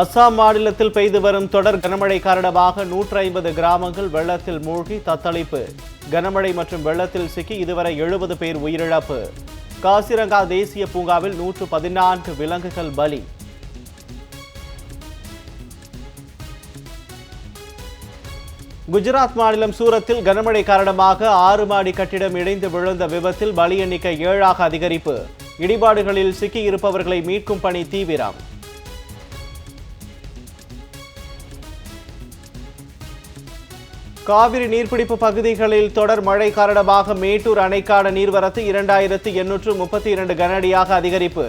அஸ்ஸாம் மாநிலத்தில் பெய்து வரும் தொடர் கனமழை காரணமாக நூற்றி ஐம்பது கிராமங்கள் வெள்ளத்தில் மூழ்கி தத்தளிப்பு. கனமழை மற்றும் வெள்ளத்தில் சிக்கி இதுவரை எழுபது பேர் உயிரிழப்பு. காசிரங்கா தேசிய பூங்காவில் நூற்று பதினான்கு விலங்குகள் பலி. குஜராத் மாநிலம் சூரத்தில் கனமழை காரணமாக ஆறு மாடி கட்டிடம் இடைந்து விழுந்த விபத்தில் பலி எண்ணிக்கை ஏழாக அதிகரிப்பு. இடிபாடுகளில் சிக்கியிருப்பவர்களை மீட்கும் பணி தீவிரம். காவிரி நீர்பிடிப்பு பகுதிகளில் தொடர் மழை காரணமாக மேட்டூர் அணைக்கான நீர்வரத்து இரண்டாயிரத்து எண்ணூற்று முப்பத்தி இரண்டு கனஅடியாக அதிகரிப்பு.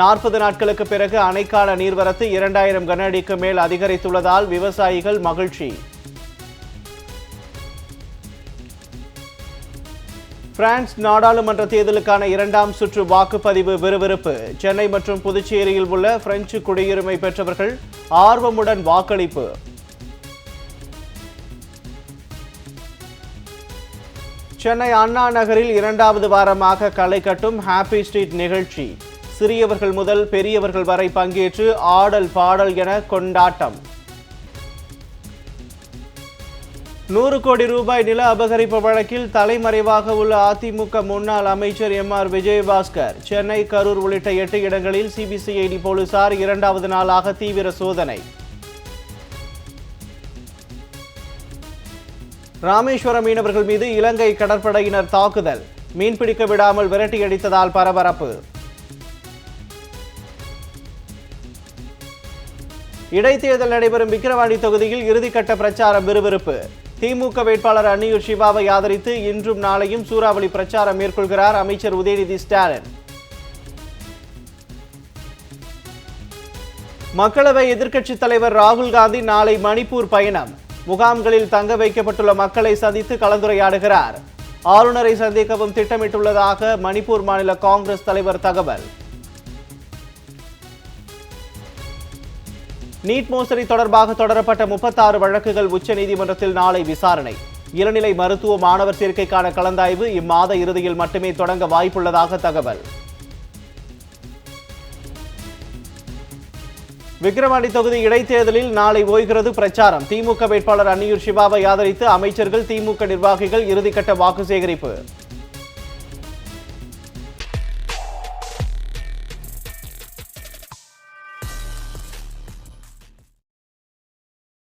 நாற்பது நாட்களுக்கு பிறகு அணைக்கான நீர்வரத்து இரண்டாயிரம் கனஅடிக்கு மேல் அதிகரித்துள்ளதால் விவசாயிகள் மகிழ்ச்சி. பிரான்ஸ் நாடாளுமன்ற தேர்தலுக்கான இரண்டாம் சுற்று வாக்குப்பதிவு விறுவிறுப்பு. சென்னை மற்றும் புதுச்சேரியில் உள்ள பிரெஞ்சு குடியுரிமை பெற்றவர்கள் ஆர்வமுடன் வாக்களிப்பு. சென்னை அண்ணா நகரில் இரண்டாவது வாரமாக களை கட்டும் ஹாப்பி ஸ்ட்ரீட் நிகழ்ச்சி. சிறியவர்கள் முதல் பெரியவர்கள் வரை பங்கேற்று ஆடல் பாடல் என கொண்டாட்டம். நூறு கோடி ரூபாய் நில அபகரிப்பு வழக்கில் தலைமறைவாக உள்ள அதிமுக முன்னாள் அமைச்சர் எம் ஆர் விஜயபாஸ்கர் சென்னை கரூர் உள்ளிட்ட எட்டு இடங்களில் சிபிசிஐடி போலீசார் இரண்டாவது நாளாக தீவிர சோதனை. ராமேஸ்வரம் மீனவர்கள் மீது இலங்கை கடற்படையினர் தாக்குதல். மீன்பிடிக்க விடாமல் விரட்டியடித்ததால் பரபரப்பு. இடைத்தேர்தல் நடைபெறும் விக்கிரவாண்டி தொகுதியில் இறுதிக்கட்ட பிரச்சாரம் விறுவிறுப்பு. திமுக வேட்பாளர் அன்னியூர் சிவாவை ஆதரித்து இன்றும் நாளையும் சூறாவளி பிரச்சாரம் மேற்கொள்கிறார் அமைச்சர் உதயநிதி ஸ்டாலின். மக்களவை எதிர்க்கட்சித் தலைவர் ராகுல் காந்தி நாளை மணிப்பூர் பயணம். முகாம்களில் தங்க வைக்கப்பட்டுள்ள மக்களை சந்தித்து கலந்துரையாடுகிறார். ஆளுநரை சந்திக்கவும் திட்டமிட்டுள்ளதாக மணிப்பூர் மாநில காங்கிரஸ் தலைவர் தகவல். நீட் மோசடி தொடர்பாக தொடரப்பட்ட முப்பத்தாறு வழக்குகள் உச்சநீதிமன்றத்தில் நாளை விசாரணை. இளநிலை மருத்துவ மாணவர் சேர்க்கைக்கான கலந்தாய்வு இம்மாத இறுதியில் மட்டுமே தொடங்க வாய்ப்புள்ளதாக தகவல். விக்கிரவாண்டி தொகுதி இடைத்தேர்தலில் நாளை ஓய்கிறது பிரச்சாரம். திமுக வேட்பாளர் அன்னியூர் சிவாவை ஆதரித்து அமைச்சர்கள் திமுக நிர்வாகிகள் இறுதிக்கட்ட வாக்கு சேகரிப்பு.